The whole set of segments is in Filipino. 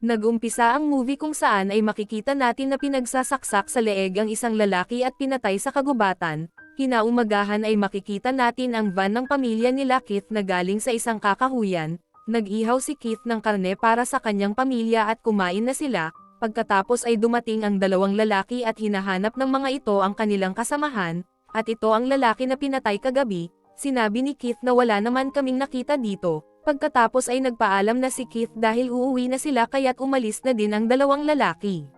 Nag-umpisa ang movie kung saan ay makikita natin na pinagsasaksak sa leeg ang isang lalaki at pinatay sa kagubatan. Kinaumagahan ay makikita natin ang van ng pamilya nila Keith na galing sa isang kakahuyan. Nag-ihaw si Keith ng karne para sa kanyang pamilya at kumain na sila. Pagkatapos ay dumating ang dalawang lalaki at hinahanap ng mga ito ang kanilang kasamahan, at ito ang lalaki na pinatay kagabi. Sinabi ni Keith na wala naman kaming nakita dito. Pagkatapos ay nagpaalam na si Keith dahil uuwi na sila kaya't umalis na din ang dalawang lalaki.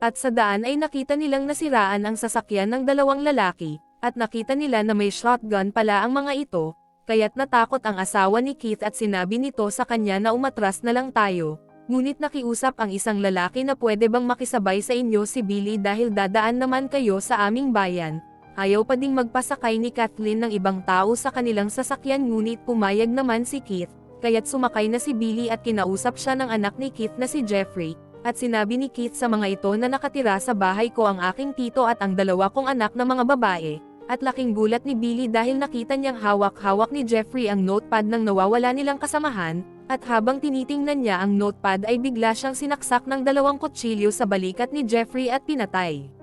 At sa daan ay nakita nilang nasiraan ang sasakyan ng dalawang lalaki, at nakita nila na may shotgun pala ang mga ito, kaya't natakot ang asawa ni Keith at sinabi nito sa kanya na umatras na lang tayo. Ngunit nakiusap ang isang lalaki na pwede bang makisabay sa inyo si Billy dahil dadaan naman kayo sa aming bayan, Ayaw pa ding magpasakay ni Kathleen ng ibang tao sa kanilang sasakyan ngunit pumayag naman si Keith, kaya't sumakay na si Billy at kinausap siya ng anak ni Keith na si Jeffrey, at sinabi ni Keith sa mga ito na nakatira sa bahay ko ang aking tito at ang dalawa kong anak na mga babae, at laking gulat ni Billy dahil nakita niyang hawak-hawak ni Jeffrey ang notepad ng nawawala nilang kasamahan, at habang tinitingnan niya ang notepad ay bigla siyang sinaksak ng dalawang kutsilyo sa balikat ni Jeffrey at pinatay.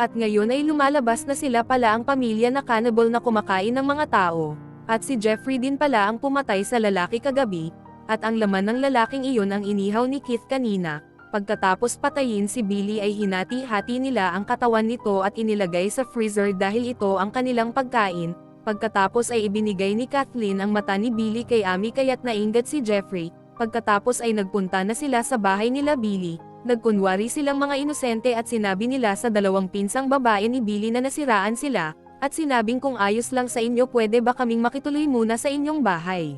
At ngayon ay lumalabas na sila pala ang pamilya na cannibal na kumakain ng mga tao. At si Jeffrey din pala ang pumatay sa lalaki kagabi, at ang laman ng lalaking iyon ang inihaw ni Keith kanina. Pagkatapos patayin si Billy ay hinati-hati nila ang katawan nito at inilagay sa freezer dahil ito ang kanilang pagkain. Pagkatapos ay ibinigay ni Kathleen ang mata ni Billy kay Amy kaya't nainggit si Jeffrey. Pagkatapos ay nagpunta na sila sa bahay nila Billy, Nagkunwari silang mga inosente at sinabi nila sa dalawang pinsang babae ni Billy na nasiraan sila, at sinabing kung ayos lang sa inyo pwede ba kaming makituloy muna sa inyong bahay.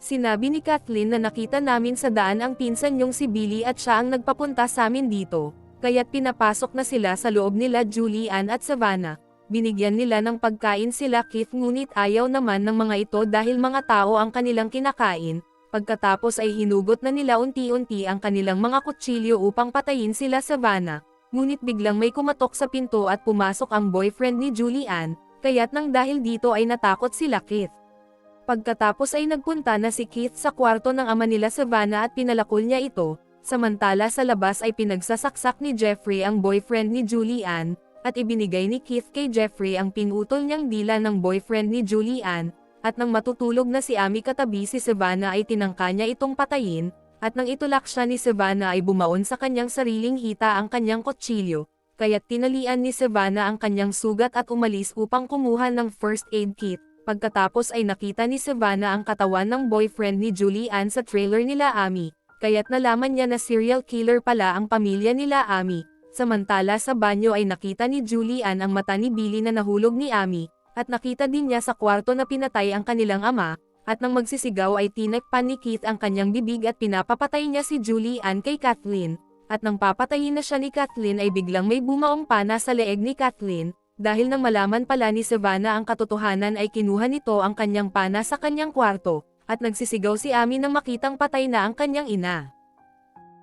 Sinabi ni Kathleen na nakita namin sa daan ang pinsan niyong si Billy at siya ang nagpapunta sa amin dito, kaya't pinapasok na sila sa loob nila Julian at Savannah. Binigyan nila ng pagkain sila Keith ngunit ayaw naman ng mga ito dahil mga tao ang kanilang kinakain, Pagkatapos ay hinugot na nila unti-unti ang kanilang mga kutsilyo upang patayin sila sa Vanna, ngunit biglang may kumatok sa pinto at pumasok ang boyfriend ni Julian, kaya't nang dahil dito ay natakot sila Keith. Pagkatapos ay nagpunta na si Keith sa kwarto ng ama nila sa Vanna at pinalakol niya ito, samantala sa labas ay pinagsasaksak ni Jeffrey ang boyfriend ni Julian, at ibinigay ni Keith kay Jeffrey ang pinutol niyang dila ng boyfriend ni Julian, at nang matutulog na si Ami katabi si Savannah ay tinangka niya itong patayin, at nang itulak siya ni Savannah ay bumaon sa kanyang sariling hita ang kanyang kutsilyo, kaya't tinalian ni Savannah ang kanyang sugat at umalis upang kumuha ng first aid kit. Pagkatapos ay nakita ni Savannah ang katawan ng boyfriend ni Julian sa trailer nila Ami, kaya't nalaman niya na serial killer pala ang pamilya nila Ami. Samantala sa banyo ay nakita ni Julian ang mata ni Billy na nahulog ni Ami, at nakita din niya sa kwarto na pinatay ang kanilang ama, at nang magsisigaw ay tinekpan ni Keith ang kanyang bibig at pinapapatay niya si Julie Ann kay Kathleen, at nang papatayin na siya ni Kathleen ay biglang may bumaong pana sa leeg ni Kathleen, dahil nang malaman pala ni Savannah ang katotohanan ay kinuha nito ang kanyang pana sa kanyang kwarto, at nagsisigaw si Amy nang makitang patay na ang kanyang ina.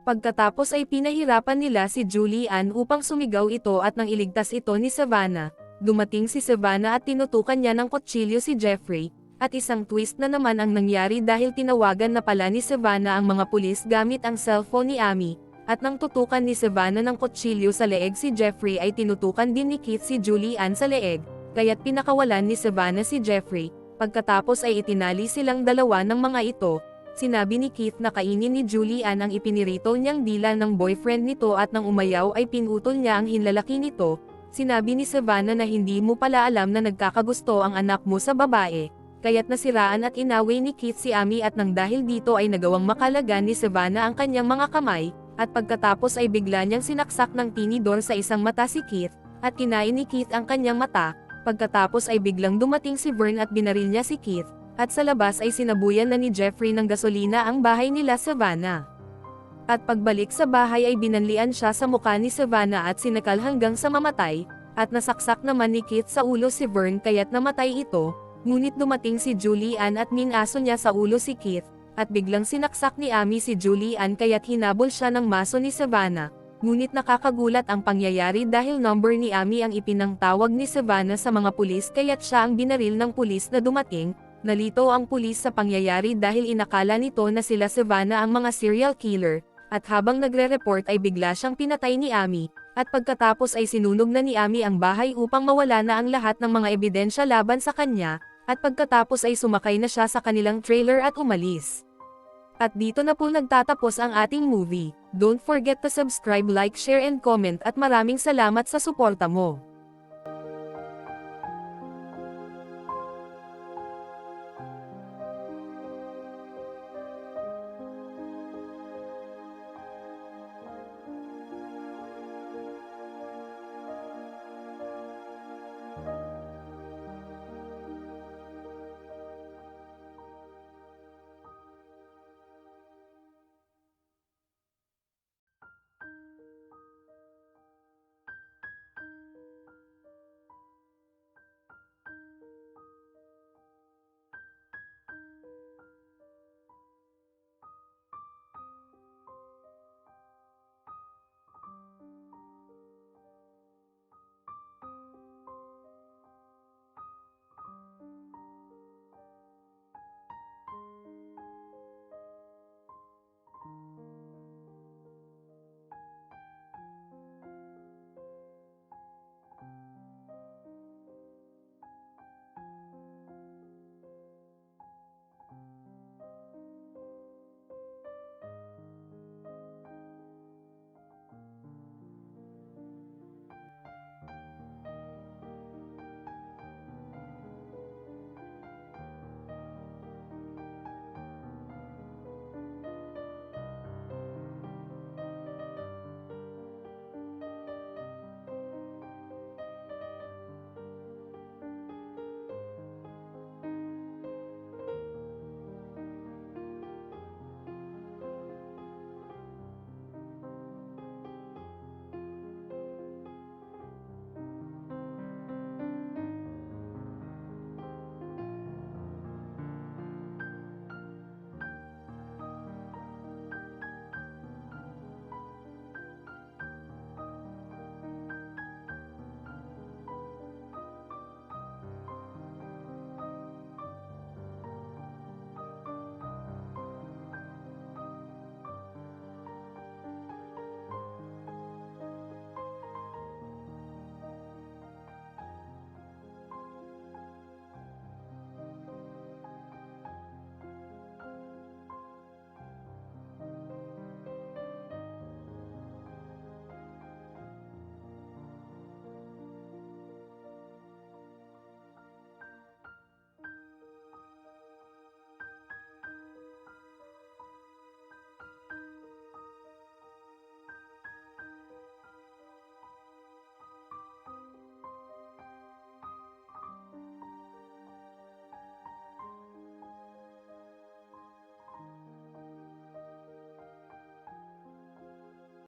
Pagkatapos ay pinahirapan nila si Julie Ann upang sumigaw ito at nang iligtas ito ni Savannah, dumating si Savannah at tinutukan niya ng kutsilyo si Jeffrey, at isang twist na naman ang nangyari dahil tinawagan na pala ni Savannah ang mga pulis gamit ang cellphone ni Amy, at nang tutukan ni Savannah ng kutsilyo sa leeg si Jeffrey ay tinutukan din ni Keith si Julian sa leeg, kaya't pinakawalan ni Savannah si Jeffrey, pagkatapos ay itinali silang dalawa ng mga ito, Sinabi ni Keith na kainin ni Julian ang ipinirito niyang dila ng boyfriend nito at nang umayaw ay pinutol niya ang hinlalaki nito, Sinabi ni Savannah na hindi mo pala alam na nagkakagusto ang anak mo sa babae, kaya't nasiraan at inaway ni Keith si Amy at nang dahil dito ay nagawang makalagan ni Savannah ang kanyang mga kamay, at pagkatapos ay bigla niyang sinaksak ng tinidor sa isang mata si Keith, at kinain ni Keith ang kanyang mata, pagkatapos ay biglang dumating si Vern at binaril niya si Keith, at sa labas ay sinabuyan na ni Jeffrey ng gasolina ang bahay nila Savannah. At pagbalik sa bahay ay binanlian siya sa mukha ni Savannah at sinakal hanggang sa mamatay, at nasaksak naman ni Keith sa ulo si Vern kaya't namatay ito, ngunit dumating si Julian at minaso niya sa ulo si Keith, at biglang sinaksak ni Amy si Julian kaya't hinabol siya ng maso ni Savannah. Ngunit nakakagulat ang pangyayari dahil number ni Amy ang ipinangtawag ni Savannah sa mga pulis kaya't siya ang binaril ng pulis na dumating, Nalito ang pulis sa pangyayari dahil inakala nito na sila Savannah ang mga serial killer, at habang nagre-report ay bigla siyang pinatay ni Ami, at pagkatapos ay sinunog na ni Ami ang bahay upang mawala na ang lahat ng mga ebidensya laban sa kanya, at pagkatapos ay sumakay na siya sa kanilang trailer at umalis. At dito na po nagtatapos ang ating movie. Don't forget to subscribe, like, share and comment at maraming salamat sa suporta mo.